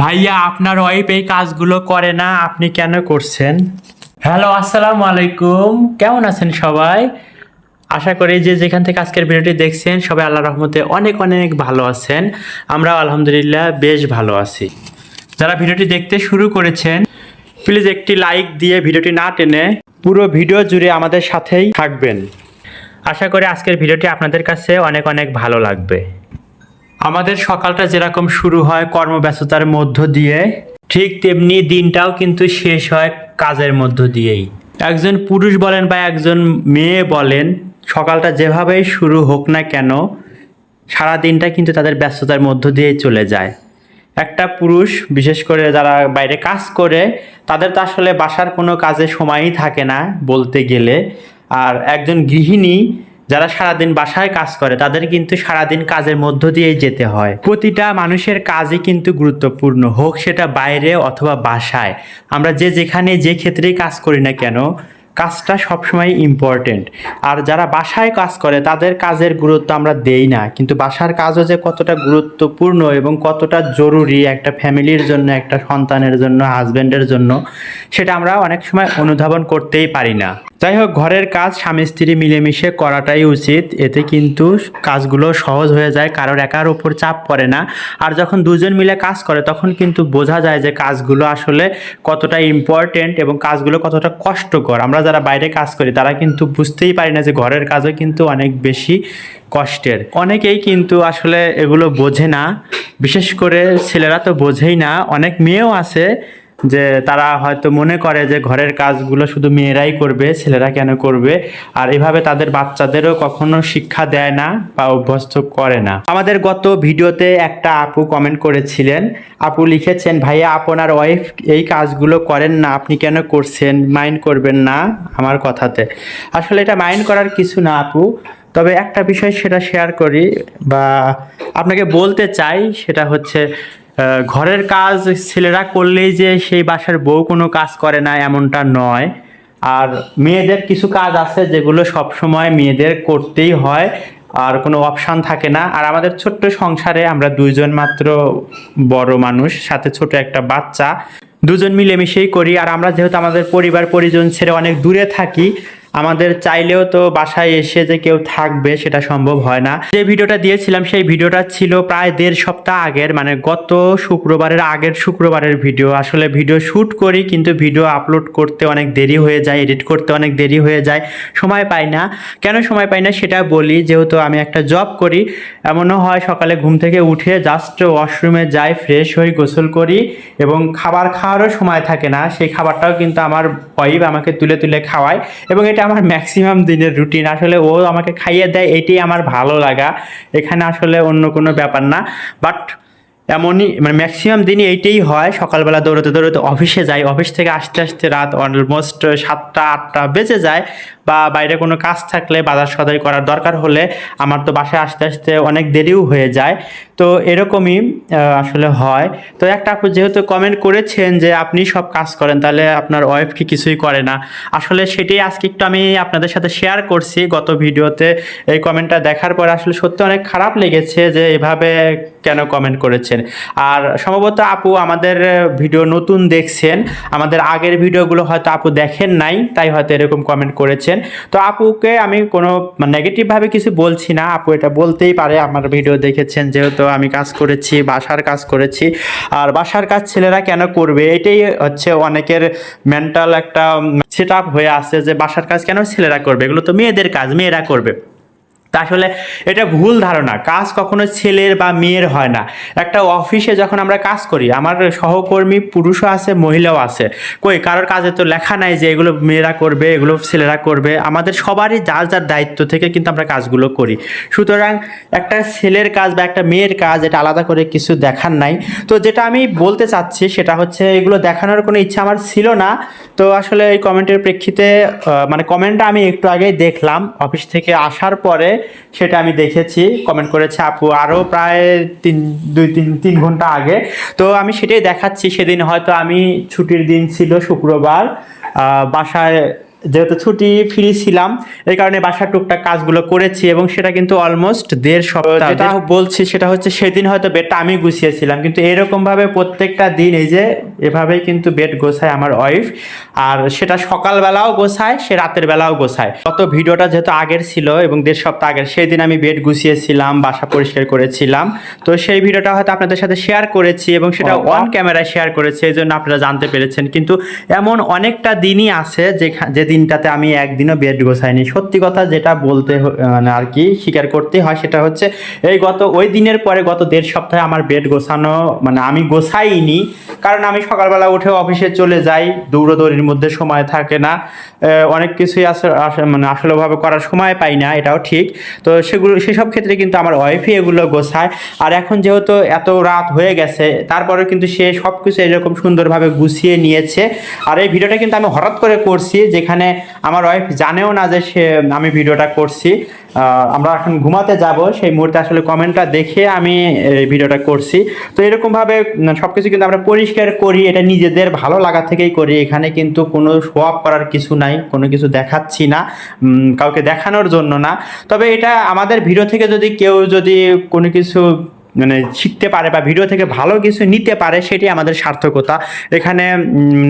ভাইয়া, আপনার ওয়াইফ এই কাজগুলো করে না, আপনি কেন করছেন? হ্যালো আসসালামু আলাইকুম। কেমন আছেন সবাই? আশা করি যে যেখান থেকে আজকের ভিডিওটি দেখছেন, সবাই আল্লাহ রহমতে অনেক অনেক ভালো আছেন। আমরা আলহামদুলিল্লাহ বেশ ভালো আছি। যারা ভিডিওটি দেখতে শুরু করেছেন প্লিজ একটি লাইক দিয়ে ভিডিওটি না টেনে পুরো ভিডিও জুড়ে আমাদের সাথেই থাকবেন। আশা করি আজকের ভিডিওটি আপনাদের কাছে অনেক অনেক ভালো লাগবে। আমাদের সকালটা যেরকম শুরু হয় কর্মব্যস্ততার মধ্য দিয়ে, ঠিক তেমনি দিনটাও কিন্তু শেষ হয় কাজের মধ্য দিয়েই। একজন পুরুষ বলেন বা একজন মেয়ে বলেন, সকালটা যেভাবেই শুরু হোক না কেন, সারা দিনটা কিন্তু তাদের ব্যস্ততার মধ্য দিয়েই চলে যায়। একটা পুরুষ, বিশেষ করে যারা বাইরে কাজ করে, তাদের তো আসলে বাসার কোনো কাজে সময়ই থাকে না বলতে গেলে। আর একজন গৃহিণী যারা সারাদিন বাসায় কাজ করে, তাদের কিন্তু সারাদিন কাজের মধ্য দিয়ে যেতে হয়। প্রতিটা মানুষের কাজই কিন্তু গুরুত্বপূর্ণ, হোক সেটা বাইরে অথবা বাসায়। আমরা যে যেখানে যে ক্ষেত্রেই কাজ করি না কেন কাজটা সবসময় ইম্পর্টেন্ট আর যারা বাসায় কাজ করে, তাদের কাজের গুরুত্ব আমরা দেই না। কিন্তু বাসার কাজও যে কতটা গুরুত্বপূর্ণ এবং কতটা জরুরি একটা ফ্যামিলির জন্য, একটা সন্তানের জন্য হাজব্যান্ডের জন্য, সেটা আমরা অনেক সময় অনুধাবন করতেই পারি না। যাই হোক, ঘরের কাজ স্বামী স্ত্রী মিলেমিশে করাটাই উচিত। এতে কিন্তু কাজগুলো সহজ হয়ে যায়, কারোর একার ওপর চাপ পড়ে না। আর যখন দুজন মিলে কাজ করে, তখন কিন্তু বোঝা যায় যে কাজগুলো আসলে কতটা ইম্পর্টেন্ট এবং কাজগুলো কতটা কষ্টকর। আমরা যারা বাইরে কাজ করি, তারা কিন্তু বুঝতেই পারি না যে ঘরের কাজও কিন্তু অনেক বেশি কষ্টের। অনেকেই কিন্তু আসলে এগুলো বোঝে না। বিশেষ করে ছেলেরা তো বোঝেই না। অনেক মেয়েও আছে যে তারা হয়তো মনে করে যে ঘরের কাজগুলো শুধু মেয়েরাই করবে, ছেলেরা কেন করবে? আর এভাবে তাদের বাচ্চাদেরও কখনো শিক্ষা দেয় না বা অভ্যস্ত করে না। আমাদের গত ভিডিওতে একটা আপু কমেন্ট করেছিলেন। আপু লিখেছেন, ভাইয়া আপনার ওয়াইফ এই কাজগুলো করেন না, আপনি কেন করছেন? মাইন্ড করবেন না? আমার কথাতে। আসলে এটা মাইন্ড করার কিছু না আপু। তবে একটা বিষয় সেটা শেয়ার করি বা আপনাকে বলতে চাই, সেটা হচ্ছে ঘরের কাজ ছেলেরা করলেই যে সেই বাসার বউ কোনো কাজ করে না, এমনটা নয়। আর মেয়েদের কিছু কাজ আছে যেগুলো সব সময় মেয়েদের করতেই হয়, আর কোনো অপশান থাকে না। আর আমাদের ছোট্ট সংসারে আমরা দুইজন মাত্র বড় মানুষ, সাথে ছোট একটা বাচ্চা। দুজন মিলেমিশেই করি, আর আমরা যেহেতু আমাদের পরিবার পরিজন ছেড়ে অনেক দূরে থাকি আমাদের চাইলেও তো বাসায় এসে যে কেউ থাকবে, সেটা সম্ভব হয় না। যে ভিডিওটা দিয়েছিলাম, সেই ভিডিওটা ছিল প্রায় দেড় সপ্তাহ আগের মানে গত শুক্রবারের আগের শুক্রবারের ভিডিও। আসলে ভিডিও শ্যুট করি, কিন্তু ভিডিও আপলোড করতে অনেক দেরি হয়ে যায়, এডিট করতে অনেক দেরি হয়ে যায়, সময় পাই না। কেন সময় পাই না সেটা বলি, যেহেতু আমি একটা জব করি, এমনও হয় সকালে ঘুম থেকে উঠে জাস্ট ওয়াশরুমে যাই ফ্রেশ হই, গোসল করি এবং খাবার খাওয়ারও সময় থাকে না। সেই খাবারটাও কিন্তু আমার ওয়াইফ আমাকে তুলে তুলে খাওয়ায় এবং এটা আমার ম্যাক্সিমাম দিনের রুটিন আসলে ও আমাকে খাইয়ে দেয়, এটাই আমার ভালো লাগা। এখানে আসলে অন্য কোনো ব্যাপার না। বাট এমনই মানে ম্যাক্সিমাম দিনই এইটাই হয়, সকালবেলা দৌড়তে দৌড়তে অফিসে যাই। অফিস থেকে আসতে আসতে রাত অলমোস্ট সাতটা, আটটা বেজে যায়। বা বাইরে কোনো কাজ থাকলে বাজার সদাই করার দরকার হলে আমার তো বাসায় আসতে আসতে অনেক দেরিও হয়ে যায়। তো এরকমই আসলে হয়। তো একটা আপু যেহেতু কমেন্ট করেছেন যে আপনি সব কাজ করেন, তাহলে আপনার ওয়াইফ কি কিছুই করে না। আসলে সেটাই আজকে একটু আমি আপনাদের সাথে শেয়ার করছি গত ভিডিওতে। এই কমেন্টটা দেখার পর আসলে সত্যি অনেক খারাপ লেগেছে যে এভাবে কেন কমেন্ট করেছেন। আর সম্ভবত আপু আমাদের ভিডিও নতুন দেখছেন, আমাদের আগের ভিডিওগুলো হয়তো আপু দেখেন নাই, তাই হয়তো এরকম কমেন্ট করেছেন। তো আপুকে আমি কোনো নেগেটিভভাবে কিছু বলছি না। আপু এটা বলতেই পারে, আমার ভিডিও দেখেছেন যেহেতু আমি কাজ করেছি, বাসার কাজ করেছি। আর বাসার কাজ ছেলেরা কেন করবে? এটাই হচ্ছে অনেকের মেন্টাল একটা সেট হয়ে আছে যে বাসার কাজ কেন ছেলেরা করবে? এগুলো তো মেয়েদের কাজ, মেয়েরা করবে। তা আসলে এটা ভুল ধারণা। কাজ কখনো ছেলের বা মেয়ের হয় না। একটা অফিসে যখন আমরা কাজ করি, আমার সহকর্মী পুরুষও আছে, মহিলাও আছে। কই, কারোর কাজে তো লেখা নাই যে এগুলো মেয়েরা করবে, এগুলো ছেলেরা করবে। আমাদের সবারই যার যার দায়িত্ব থেকে কিন্তু আমরা কাজগুলো করি। সুতরাং একটা ছেলের কাজ বা একটা মেয়ের কাজ, এটা আলাদা করে কিছু দেখার নাই। তো যেটা আমি বলতে চাচ্ছি, সেটা হচ্ছে এগুলো দেখানোর কোনো ইচ্ছা আমার ছিল না। তো আসলে এই কমেন্টের প্রেক্ষিতে মানে কমেন্টটা আমি একটু আগেই দেখলাম। অফিস থেকে আসার পরে সেটা আমি দেখেছি। কমেন্ট করেছে আপু আরও প্রায় তিন, দুই, তিন তিন ঘণ্টা আগে। তো আমি সেটাই দেখাচ্ছি। সেদিন হয়তো আমি ছুটির দিন ছিল শুক্রবার। বাসায় যেহেতু ছুটি ফ্রি ছিলাম এই কারণে বাসার টুকটাক কাজগুলো করেছি এবং সেটা কিন্তু অলমোস্ট দেড় সপ্তাহ। যেটা বলছি সেটা হচ্ছে সেদিন হয়তো বেডটা আমি গুছিয়েছিলাম কিন্তু এরকম ভাবে প্রত্যেকটা দিন এই যে এভাবেই কিন্তু বেড গোছায় আমার ওয়াইফ আর সেটা সকালবেলাও গোছায় সে রাতের বেলাও গোছায়। গত ভিডিওটা যেহেতু আগের ছিল এবং দেড় সপ্তাহ আগের সেই দিন আমি বেড গুছিয়েছিলাম বাসা পরিষ্কার করেছিলাম। তো সেই ভিডিওটা হয়তো আপনাদের সাথে শেয়ার করেছি এবং সেটা অন ক্যামেরায় শেয়ার করেছি এই জন্য আপনারা জানতে পেরেছেন। কিন্তু এমন অনেকটা দিনই আছে যে যে দিনটাতে আমি একদিনও বেড গোছাইনি সত্যি কথা যেটা বলতে মানে আর কি স্বীকার করতে হয় সেটা হচ্ছে, এই গত, ওই দিনের পরে গত দেড় সপ্তাহে আমার বেড গোছানো মানে আমি গোছাইনি, কারণ আমি সকালবেলা উঠে অফিসে চলে যাই, দৌড়োদৌড়ির মধ্যে সময় থাকে না অনেক কিছুই মানে আসলেভাবে করার সময় পাই না, এটাও ঠিক। তো সেগুলো, সেসব ক্ষেত্রে কিন্তু আমার ওয়াইফই এগুলো গোছায়। আর এখন যেহেতু এত রাত হয়ে গেছে, তারপরে কিন্তু সে সব কিছু এরকম সুন্দরভাবে গুছিয়ে নিয়েছে। আর এই ভিডিওটা কিন্তু আমি হঠাৎ করে করছি, যেখানে আমার ওয়াইফ জানেও না যে সে, আমি ভিডিওটা করছি। আমরা এখন ঘুমাতে যাব, সেই মুহূর্তে আসলে কমেন্টটা দেখে আমি ভিডিওটা করছি। তো এরকমভাবে সব কিছু কিন্তু আমরা পরিষ্কার করি, এটা নিজেদের ভালো লাগা থেকেই করি। এখানে কিন্তু কোনো শো করার কিছু নাই, কোনো কিছু দেখাচ্ছি না কাউকে দেখানোর জন্য না। তবে এটা আমাদের ভিডিও থেকে যদি কেউ যদি কোনো কিছু মানে শিখতে পারে বা ভিডিও থেকে ভালো কিছু নিতে পারে, সেটি আমাদের সার্থকতা। এখানে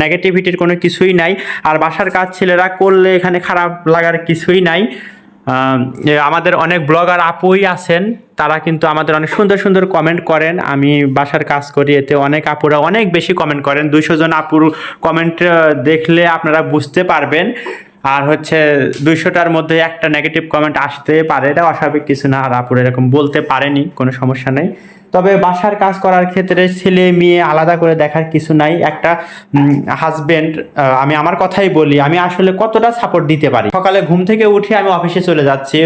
নেগেটিভিটির কোনো কিছুই নাই। আর বাসার কাজ ছেলেরা করলে এখানে খারাপ লাগার কিছুই নাই। আমাদের অনেক ব্লগার আপুই আছেন, তারা কিন্তু আমাদের অনেক সুন্দর সুন্দর কমেন্ট করেন। আমি বাসার কাজ করি, এতে অনেক আপুরা অনেক বেশি কমেন্ট করেন। দুইশো জন আপুর কমেন্ট দেখলে আপনারা বুঝতে পারবেন। আর হচ্ছে দুইশোটার মধ্যে একটা নেগেটিভ কমেন্ট আসতে পারে, এটা অস্বাভাবিক কিছু না, আর আপুর এরকম বলতে পারেনি, কোনো সমস্যা নেই। তবে বাসার কাজ করার ক্ষেত্রে ছেলে মেয়ে আলাদা করে দেখার কিছু নাই। একটা হাজবেন্ড আমি আমার কথাই বলি, আমি আসলে কতটা সাপোর্ট দিতে পারি? সকালে ঘুম থেকে উঠে আমি অফিসে চলে যাচ্ছি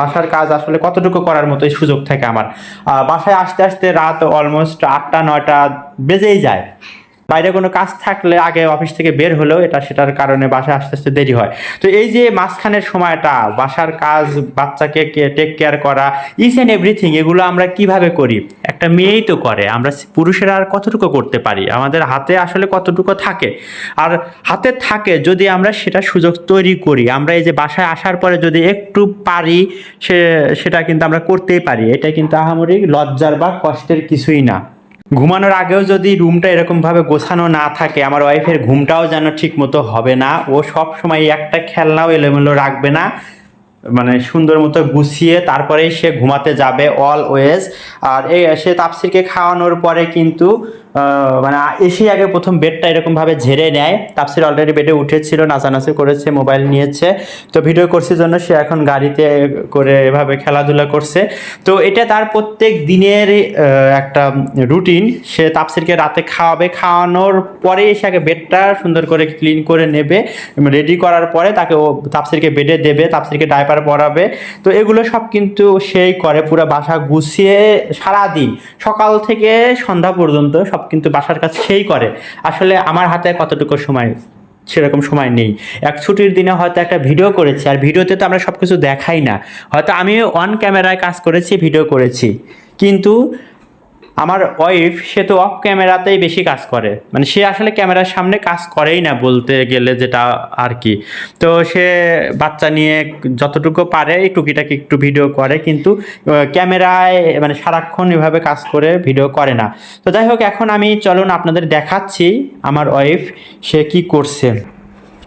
বাসার কাজ আসলে কতটুকু করার মতো সুযোগ থাকে আমার। বাসায় আসতে আসতে রাত অলমোস্ট আটটা, নয়টা বেজেই যায়। বাইরে কোনো কাজ থাকলে আগে অফিস থেকে বের হলেও এটা সেটার কারণে বাসায় আসতে আসতে দেরি হয়। তো এই যে মাঝখানের সময়টা, বাসার কাজ, বাচ্চাকে টেক কেয়ার করা ইস অ্যান্ড এভরিথিং এগুলো আমরা কীভাবে করি? একটা মেয়েই তো করে, আমরা পুরুষেরা আর কতটুকু করতে পারি? আমাদের হাতে আসলে কতটুকু থাকে? আর হাতে থাকে যদি আমরা সেটা সুযোগ তৈরি করি, আমরা এই যে বাসায় আসার পরে যদি একটু পারি, সে, সেটা কিন্তু আমরা করতেই পারি। এটা কিন্তু আহামরি লজ্জার বা কষ্টের কিছুই না। ঘুমানোর আগেও যদি রুমটা এরকমভাবে গোছানো না থাকে, আমার ওয়াইফের ঘুমটাও যেন ঠিক মতো হবে না। ও সব সময় একটা খেলনাও এলোমেলো রাখবে না। মানে সুন্দর মতো গুছিয়ে তারপরেই সে ঘুমাতে যাবে অলওয়েজ আর এই, সে তাপসিরকে খাওয়ানোর পরে কিন্তু মানে এসেই আগে প্রথম বেডটা এরকমভাবে ঝেড়ে নেয়। তাপসির অলরেডি বেডে উঠেছিল, নাচানাচি করেছে, মোবাইল নিয়েছে। তো ভিডিও করছে জন্য সে এখন গাড়িতে করে এভাবে খেলাধুলা করছে। তো এটা তার প্রত্যেক দিনের একটা রুটিন সে তাপসিরকে রাতে খাওয়াবে। খাওয়ানোর পরে এসে আগে বেডটা সুন্দর করে ক্লিন করে নেবে। রেডি করার পরে তাকে ও তাপসিরকে বেডে দেবে। তাপসিরকে ডাইপার পরাবে তো এগুলো সব কিন্তু সেই করে পুরো বাসা গুছিয়ে সারাদিন। সকাল থেকে সন্ধ্যা পর্যন্ত সব কিন্তু বাসার কাজ সেই করে। আসলে আমার হাতে কতটুকু সময়, সেরকম সময় নেই। এক ছুটির দিনে হয়তো একটা ভিডিও করেছি, আর ভিডিওতে তো আমরা সব কিছু দেখাই না। হয়তো আমি অন ক্যামেরায় কাজ করেছি ভিডিও করেছি। কিন্তু আমার ওয়াইফ সে তো অফ ক্যামেরাতেই বেশি কাজ করে। মানে সে আসলে ক্যামেরার সামনে কাজ করেই না বলতে গেলে যেটা আর কি তো সে বাচ্চা নিয়ে যতটুকু পারে, টুকিটাকি একটু ভিডিও করে, কিন্তু ক্যামেরায় মানে সারাক্ষণ এভাবে কাজ করে ভিডিও করে না। তো যাই হোক, এখন আমি, চলুন আপনাদের দেখাচ্ছি আমার ওয়াইফ সে কি করছে।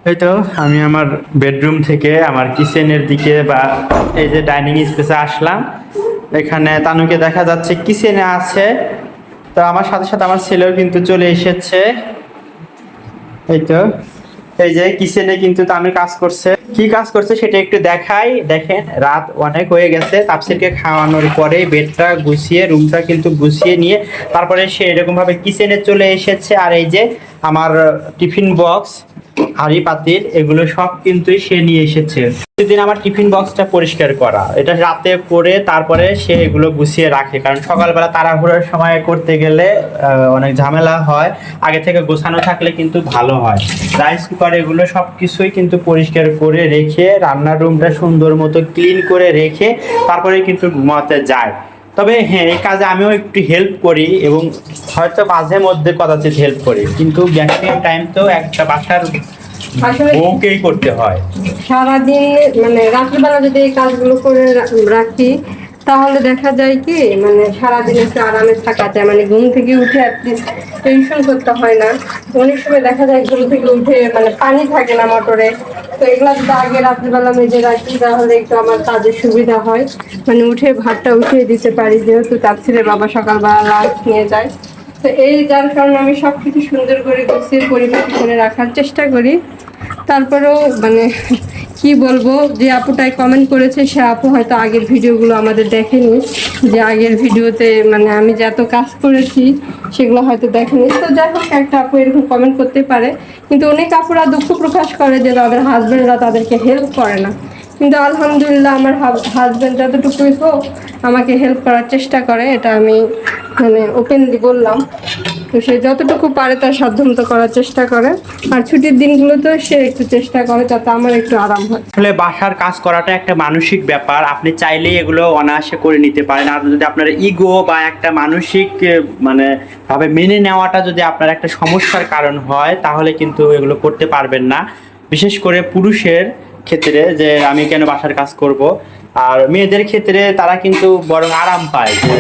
এই তো, আমি আমার বেডরুম থেকে আমার কিচেনের দিকে বা এই যে ডাইনিং স্পেসে আসলাম। এখানে তানুকে দেখা যাচ্ছে কিচেনে আছে? তো আমার সাথে সাথে আমার ছেলেও কিন্তু চলে এসেছে। এই তো, এই যে কিচেনে কিন্তু তানু কাজ করছে। কি কাজ করছে সেটা একটু দেখাই। দেখেন, রাত অনেক হয়ে গেছে, তাপসিরকে খাওয়ানোর পরে বেডটা গুছিয়ে, রুমটা কিন্তু গুছিয়ে নিয়ে, তারপরে সে এরকম ভাবে কিচেনে চলে এসেছে? আর এই যে আমার টিফিন বক্স হাঁড়ি, পাতিল, এগুলো সব কিন্তু সে নিয়ে এসেছে। প্রতিদিন আমার টিফিন বক্সটা পরিষ্কার করা। এটা রাতে করে তারপরে সে এগুলো গুছিয়ে রাখে। কারণ সকালবেলা তাড়াহুড়োর সময় করতে গেলে অনেক ঝামেলা হয়। আগে থেকে গোছানো থাকলে কিন্তু ভালো হয়। রাইস কুকার এগুলো সব কিছুই কিন্তু পরিষ্কার করে রেখে, রান্নার রুমটা সুন্দর মতো ক্লিন করে রেখে, তারপরে কিন্তু ঘুমাতে যায়। তবে হ্যাঁ এই কাজে আমিও একটু হেল্প করি এবং হয়তো মাঝে মধ্যে কদাচিৎ হেল্প করি। কিন্তু ম্যাক্সিমাম টাইম তো একটা বাসার বউকেই করতে হয়। সারাদিন মানে রাত্রিবেলা যদি এই কাজগুলো করে রাখি তাহলে দেখা যায় কি মানে সারাদিন একটু আরামে থাকা যায় মানে ঘুম থেকে উঠে অ্যাটলিস্ট টেনশন করতে হয় না। অনেক সময় দেখা যায় ঘুম থেকে উঠে মানে পানি থাকে না মোটরে। তো এগুলো যদি আগে রাত্রিবেলা মেজে রাখি, তাহলে একটু আমার কাজের সুবিধা হয়। মানে উঠে ভাতটা উঠিয়ে দিতে পারি, যেহেতু তাপসিরের বাবা সকালবেলা লাঞ্চ নিয়ে যায়। তো এই যার কারণে আমি সব কিছু সুন্দর করে গুছিয়ে পরিপাটি করে রাখার চেষ্টা করি। তারপরেও মানে কি বলব, যে আপুটাই কমেন্ট করেছে, সে আপু হয়তো আগের ভিডিওগুলো আমাদের দেখেনি। যে আগের ভিডিওতে মানে আমি যে এত কাজ করেছি, সেগুলো হয়তো দেখেনি। তো যাই হোক, একটা আপু এরকম কমেন্ট করতে পারে। কিন্তু অনেক আপুরা দুঃখ প্রকাশ করে যে তাদের হাজব্যান্ডরা তাদেরকে হেল্প করে না। কিন্তু আলহামদুলিল্লাহ আমার হাজব্যান্ড যতটুকুই হোক, আমাকে হেল্প করার চেষ্টা করে, এটা আমি মানে ওপেনলি বললাম। তো সে যতটুকু পারে তার সাধ্যমতো করার চেষ্টা করে। আর ছুটির দিনগুলোতে সে একটু চেষ্টা করে যাতে আমার একটু আরাম হয়। আসলে বাসার কাজ করাটা একটা মানসিক ব্যাপার। আপনি চাইলেই এগুলো অনায়াসে করে নিতে পারেন। আর যদি আপনার ইগো বা একটা মানসিক মানে ভাবে মেনে নেওয়াটা যদি আপনার একটা সমস্যার কারণ হয়, তাহলে কিন্তু এগুলো করতে পারবেন না। বিশেষ করে পুরুষের ক্ষেত্রে যে আমি কেন বাসার কাজ করব? আর মেয়েদের ক্ষেত্রে তারা কিন্তু বরং আরাম পায় যে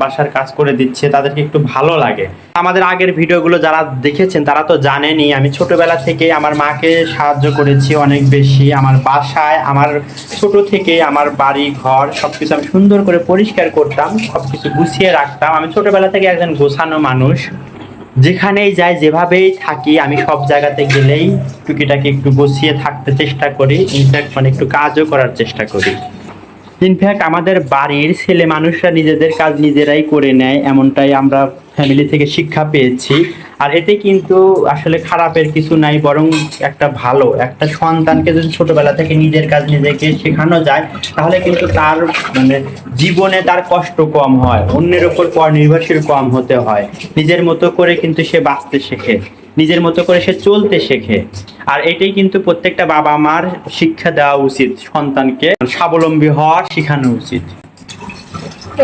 বাসার কাজ করে দিচ্ছে, তাদেরকে একটু ভালো লাগে। আমাদের আগের ভিডিওগুলো যারা দেখেছেন, তারা তো জানেনই, আমি ছোটবেলা থেকে আমার মাকে সাহায্য করেছি অনেক বেশি। আমার বাসায়, আমার ছোট থেকে আমার বাড়ি, ঘর সব কিছু আমি সুন্দর করে পরিষ্কার করতাম সব কিছু গুছিয়ে রাখতাম। আমি ছোটবেলা থেকে একজন গোছানো মানুষ। যেখানেই যাই, যেভাবেই থাকি, আমি সব জায়গাতে গেলেই টুকিটাকে একটু গুছিয়ে থাকতে চেষ্টা করি ইনফ্যাক্ট মানে একটু কাজও করার চেষ্টা করি। ইনফ্যাক্ট আমাদের বাড়ির ছেলে মানুষরা নিজেদের কাজ নিজেরাই করে নেয়, এমনটাই আমরা ফ্যামিলি থেকে শিক্ষা পেয়েছি। আর এতে কিন্তু আসলে খারাপের কিছু নাই, বরং একটা ভালো। একটা সন্তানকে যদি ছোটবেলা থেকে নিজের কাজ নিজেকে শেখানো যায়, তাহলে কিন্তু তার মানে জীবনে তার কষ্ট কম হয়, অন্যের ওপর পর নির্ভরশীল কম হতে হয়। নিজের মতো করে কিন্তু সে বাঁচতে শেখে, নিজের মতো করে সে চলতে শেখে। আর এটাই কিন্তু প্রত্যেকটা বাবা মার শিক্ষা দেওয়া উচিত, সন্তানকে স্বাবলম্বী হওয়ার শেখানো উচিত।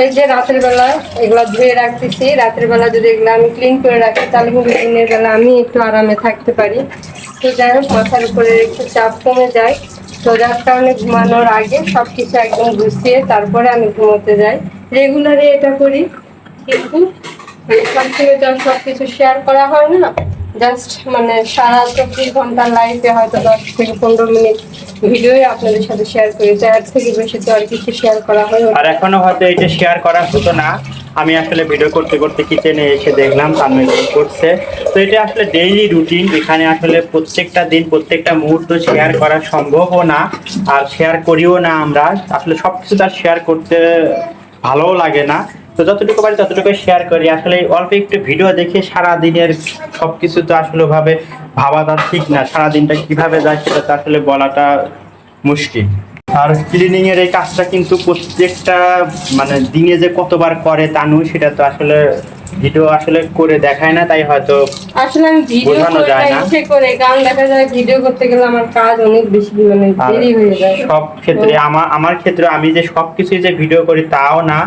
এই যে রাতের বেলা এগুলো ধুয়ে রাখতেছি, রাতের বেলা যদি এগুলো আমি ক্লিন করে রাখি, তাহলে কিন্তু দিনের বেলা আমি একটু আরামে থাকতে পারি। তো যাই হোক, মাথার উপরে একটু চাপ কমে যায়। তো যার কারণে ঘুমানোর আগে সব কিছু একদম গুছিয়ে তারপরে আমি ঘুমোতে যাই। রেগুলারে এটা করি, কিন্তু সব কিছু শেয়ার করা হয় না। জাস্ট মানে সারা চব্বিশ ঘণ্টার লাইফে হয়তো দশ থেকে পনেরো মিনিট ভিডিওই আপনাদের সাথে শেয়ার করি। তার থেকে বেশি তো আর কিছু শেয়ার করা হয় আর এখনও হয়তো এটা শেয়ার করা হতো না, আমি আসলে ভিডিও করতে করতে কিচেনে এসে দেখলাম তানু করছে তো এটা আসলে ডেইলি রুটিন এখানে আসলে প্রত্যেকটা দিন, প্রত্যেকটা মুহূর্ত শেয়ার করা সম্ভবও না, আর শেয়ার করিও না আমরা। আসলে সব কিছু তার শেয়ার করতে ভালোও লাগে না। তো যতটুকু পারি ততটুকু শেয়ার করি। আসলে অল্প একটু ভিডিও দেখে সারা দিনের সব কিছু তো আসলে ভাবে ভাবা ভাবাটা ঠিক না। সারা দিনটা কীভাবে যায় সেটা তো আসলে বলাটা মুশকিল। আর ক্লিনিং এর এই কাজটা কিন্তু প্রত্যেকটা মানে দিনে যে কতবার করে তানু, সেটা তো আসলে ভিডিও আসলে করে দেখায় না তাই হয়তো আসলে আমি ভিডিও বোঝানো করে না না। ইচ্ছে করে কারণ দেখা যায় ভিডিও করতে গেলে আমার কাজ অনেক বেশি মানে দেরি হয়ে যায়। সব ক্ষেত্রে আমার আমার ক্ষেত্রে আমি যে সব কিছুই যে ভিডিও করি তাও না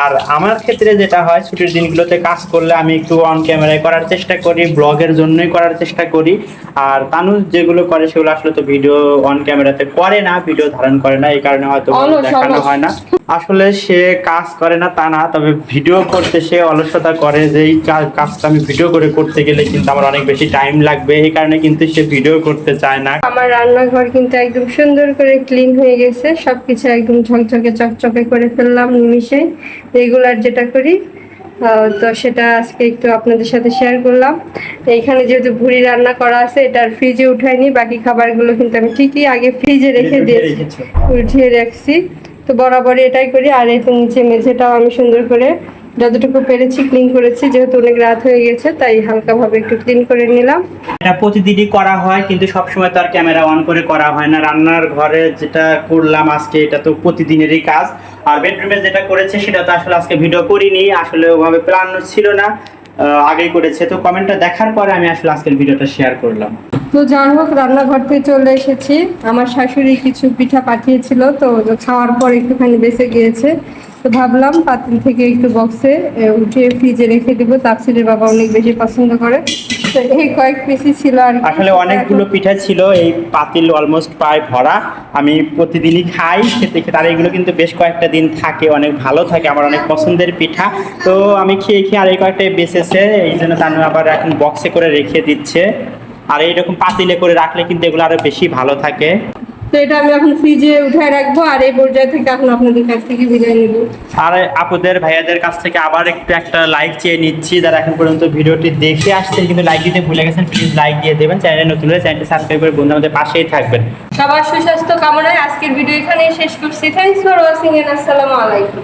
আর আমার ক্ষেত্রে যেটা হয় ছুটির দিনগুলোতে কাজ করলে আমি একটু অন ক্যামেরায় করার চেষ্টা করি ব্লগের জন্যই করার চেষ্টা করি আর তানু যেগুলো করে সেগুলো আসলে তো ভিডিও অন ক্যামেরাতে করে না ভিডিও ধারণ করে না এই কারণে হয়তো দেখানো হয় না। আসলে সে কাজ করে না তা না তবে ভিডিও করতে সে অলসতা করে যে এই কাজটা আমি ভিডিও করে করতে গেলে কিন্তু আমার অনেক বেশি টাইম লাগবে। এই কারণে কিন্তু সে ভিডিও করতে চায় না। আমার রান্নাঘর কিন্তু একদম সুন্দর করে ক্লিন হয়ে গেছে। সবকিছু একদম ঝকঝকে চকচকে করে ফেললাম নিমিশে রেগুলার যেটা করি আহ, তো সেটা আজকে একটু আপনাদের সাথে শেয়ার করলাম। এইখানে যেহেতু ভুড়ি রান্না করা আছে এটা আর ফ্রিজে উঠাইনি। বাকি খাবারগুলো কিন্তু আমি ঠিকই আগে ফ্রিজে রেখে দিয়েছি। রেখেছো। উঠিয়ে রাখছি। তো বরাবরই এটাই করি। আর এই তো নিচে মেঝেটাও আমি সুন্দর করে যতটুকু পেরেছি ক্লিন করেছি, যেহেতু অনেক রাত হয়ে গেছে, তাই হালকাভাবে একটু ক্লিন করে নিলাম। এটা প্রতিদিনই করা হয়, কিন্তু সবসময় তো আর ক্যামেরা অন করে করা হয় না। রান্নার ঘরে যেটা করলাম আজকে, এটা তো প্রতিদিনেরই কাজ। আর বেডরুমে যেটা করেছে, সেটা তো আসলে আজকে ভিডিও করিনি, আসলে ওভাবে প্ল্যান ছিল না। আগেই করেছে। তো কমেন্টটা দেখার পরে আমি আসলে আজকের ভিডিওটা শেয়ার করলাম। তো যাই হোক, রান্নাঘর থেকে চলে এসেছি। আমার শাশুড়ি কিছু পিঠা পাঠিয়েছিল, তো খাওয়ার পর একটুখানি বেঁচে গিয়েছে। তো ভাবলাম পাতিল থেকে একটু বক্সে উঠিয়ে ফ্রিজে রেখে দেবো। তাপসিলের বাবা অনেক বেশি পছন্দ করে। তো এই কয়েক পিসই ছিল আর আসলে অনেকগুলো পিঠা ছিল, এই পাতিল অলমোস্ট প্রায় ভরা। আমি প্রতিদিনই খাই, খেতে খেতে। আর এগুলো কিন্তু বেশ কয়েকটা দিন থাকে, অনেক ভালো থাকে, আমার অনেক পছন্দের পিঠা। তো আমি খেয়ে খেয়ে আর এই কয়েকটা বেঁচেছে, এই জন্য তানু আবার এখন বক্সে করে রেখে দিচ্ছে। আর এইরকম পাতিলে করে রাখলে কিন্তু এগুলো আরও বেশি ভালো থাকে। তো এটা আমি এখন ফ্রিজে উঠায় রাখব আর এই পর্যায়ে থেকে এখন আপনাদের কাছ থেকে বিদায় নেব। আর আপুদের ভাইয়াদের কাছ থেকে আবার একটু একটা লাইক চেয়ে নিচ্ছি যারা এখন পর্যন্ত ভিডিওটি দেখে আসছেন কিন্তু লাইক দিতে ভুলে গেছেন প্লিজ লাইক দিয়ে দেবেন। চ্যানেলে নতুন হলে চ্যানেলটি সাবস্ক্রাইব করে বন্ধু আমাদের পাশেই থাকবেন। সবার সুস্বাস্থ্য কামনায় আজকের ভিডিও এখানেই শেষ করছি। থ্যাংকস ফর ওয়াচিং এন্ড আসসালামু আলাইকুম